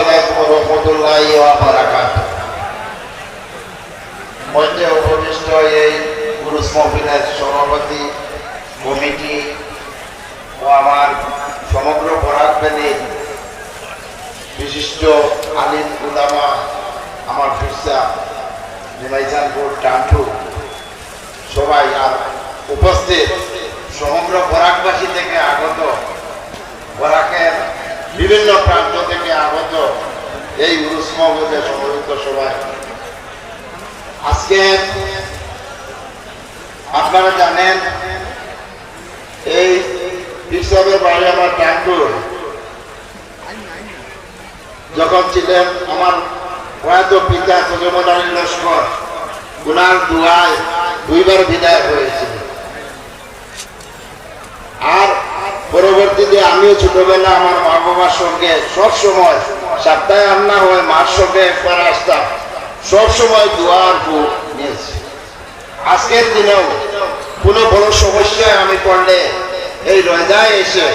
আলাইকুম রহমতুল্লাহি ওয়া বারাকাতুহু। মধ্যে এই পুরুষ সভাপতি, কমিটি ও আমার সমগ্র ভ্যালির বিশিষ্ট আলিম উলামা আমার ফিরসা সবাই আর উপস্থিত সমগ্র বরাকবাসী থেকে আগত বরাকের বিভিন্ন প্রান্ত থেকে আগত এই উরুস মহলে সমবেত সবাই। আজকে আপনারা জানেন, এই বিশ্ববের বাইরে আমার টান্টুর যখন ছিলেন আমার প্রয়াত পিতা সজমন লস্কর গুনার দুয়ায় দুইবার বিদায় হয়েছিল আর পরবর্তীতে আমিও ছোটবেলা আমার মা বাবার সঙ্গে সব সময় সপ্তাহে আন্না হয়, মার সঙ্গে একবার আসতাম। সব সময় দুয়ার বুক নিয়েছি। আজকের দিনেও কোনো বড় সমস্যায় আমি পড়লে এই রজায় এসে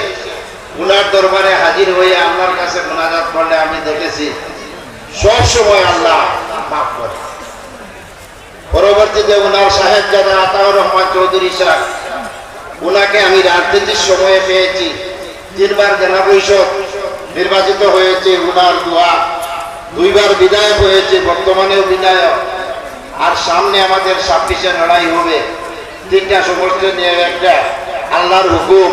উনার দরবারে হাজির হয়ে আল্লাহর কাছে মোনাজাত করলে আমি দেখেছি সব সময় আল্লাহ মাফ করে। পরবর্তীতে উনার সাহেব দাদা আতাউর রহমান চৌধুরী সাহেব উনাকে আমি রাজনীতির সময়ে পেয়েছি। তিনবার জেলা পরিষদ নির্বাচিত হয়েছে, উনার দোয়া। দুইবার বিধায়ক হয়েছে, বর্তমানেও বিধায়ক। আর সামনে আমাদের ছাব্বিশে লড়াই হবে। তিনটা সমস্ত নিয়ে একটা আল্লাহর হুকুম।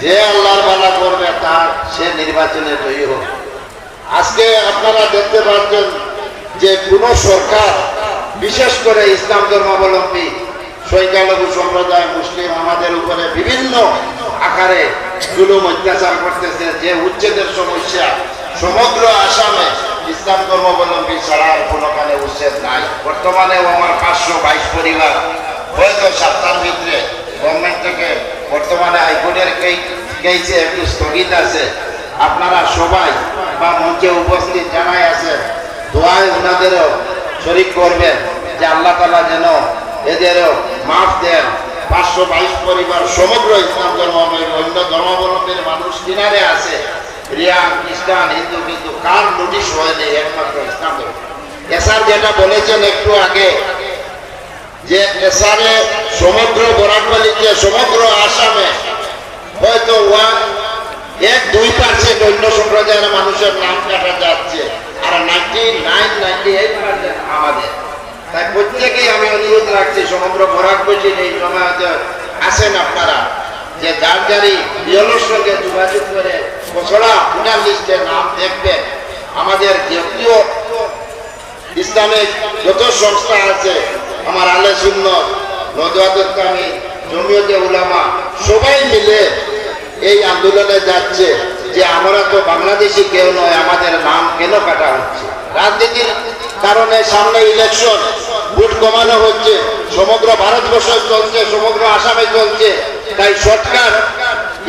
যে আল্লাহর বালা করবে, তার সে নির্বাচনে জয়ী হোক। আজকে আপনারা দেখতে পাচ্ছেন যে কোন সরকার, বিশেষ করে ইসলাম ধর্মাবলম্বী সংখ্যালঘু সম্প্রদায় মুসলিম আমাদের উপরে বিভিন্ন আকারে জুলুম, অত্যাচার করতেছে। যে উচ্ছেদের সমস্যা সমগ্র আসামে ইসলাম ধর্মাবলম্বী ছাড়া আর কোনোখানে উচ্ছেদ নাই। বর্তমানেও আমার পাঁচশো বাইশ পরিবার হয়তো সাতটার ভিতরে গভর্নমেন্ট থেকে বর্তমানে হাইকোর্টের কেসে একটু স্থগিত আছে। আপনারা সবাই বা মঞ্চে উপস্থিত জানাই আছে, দোয়ায় ওনাদেরও শরিক করবেন যে আল্লাহ তালা যেন এদেরও মাফ দেন পাঁচশো বাইশ পরিবার সমগ্র ইসলাম ধর্ম অন্য ধর্মাবলম্বীর মানুষ কিনারে আছে। রিয়া খ্রিস্টান, হিন্দু কিন্তু কার নোটিশ হয়নি একমাত্র ইসলাম ধর্ম। এসার যেটা বলেছেন একটু আগে, যে এসারে সমগ্র বরাকবালিতে সমগ্র আসামে হয়তো ওয়ান, এক, দুই পার্সেন্ট অন্য সম্প্রদায়ের মানুষের নাম কাটা যাচ্ছে। আর ninety nine, ninety eight percent আমাদের। তাই প্রত্যেকেই আমি অনুরোধ রাখছি, সমগ্র বরাকবাসীর এই জমায়েতে আসেন আপনারা, যে যার যারই বিয়লোর সঙ্গে যোগাযোগ করে খসড়া ভোটার লিস্টে নাম দেখবেন। আমাদের জাতীয় ইসলামিক যত সংস্থা আছে, আমার আলে শূন্য নজওয়াতুল জমিয়তে উলামা, সবাই মিলে এই আন্দোলনে যাচ্ছে যে আমরা তো বাংলাদেশি কেউ নয়, আমাদের নাম কেন কাটা হচ্ছে? রাজনীতির কারণে সামনে ইলেকশন ভোট কমানো হচ্ছে, সমগ্র ভারতবর্ষ চলছে, সমগ্র আসামে চলছে। তাই সরকার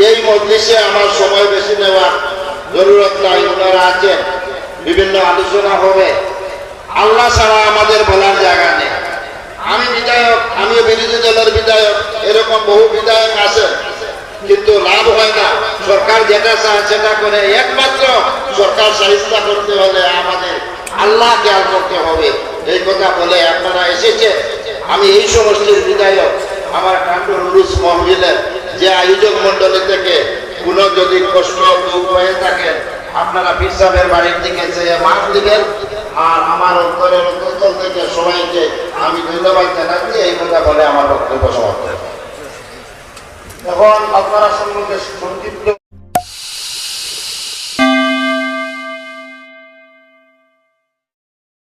এই মজলিসে আমার সময় বেশি নেওয়ার জরুরত নাই, ওনারা আছেন, বিভিন্ন আলোচনা হবে। আল্লাহ ছাড়া আমাদের বলার জায়গা নেই। আমি বিধায়ক, আমিও বিরোধী দলের বিধায়ক, এরকম বহু বিধায়ক আছে কিন্তু লাভ হয় না। সরকার যেটা চায় সেটা করে, একমাত্র সরকার সাহিত্য করতে হলে আমাদের আল্লাহ খেয়াল করতে হবে। এই কথা বলে আপনারা এসেছেন আমি এই সমষ্টির বিধায়ক, আমার কান্ডুর উরুস মহবিলের যে আয়োজক মন্ডলী থেকে কোনো যদি কষ্ট দুঃখ হয়ে থাকেন আপনারা পীর বাড়ির দিকে যেয়ে মাঠ দিবেন আর আমার অন্তরের অন্তর থেকে সবাইকে আমি ধন্যবাদ জানাচ্ছি। এই কথা বলে আমার বক্তব্য সমাপ্ত। এখন আপনারা সম্বন্ধে সংক্ষিপ্ত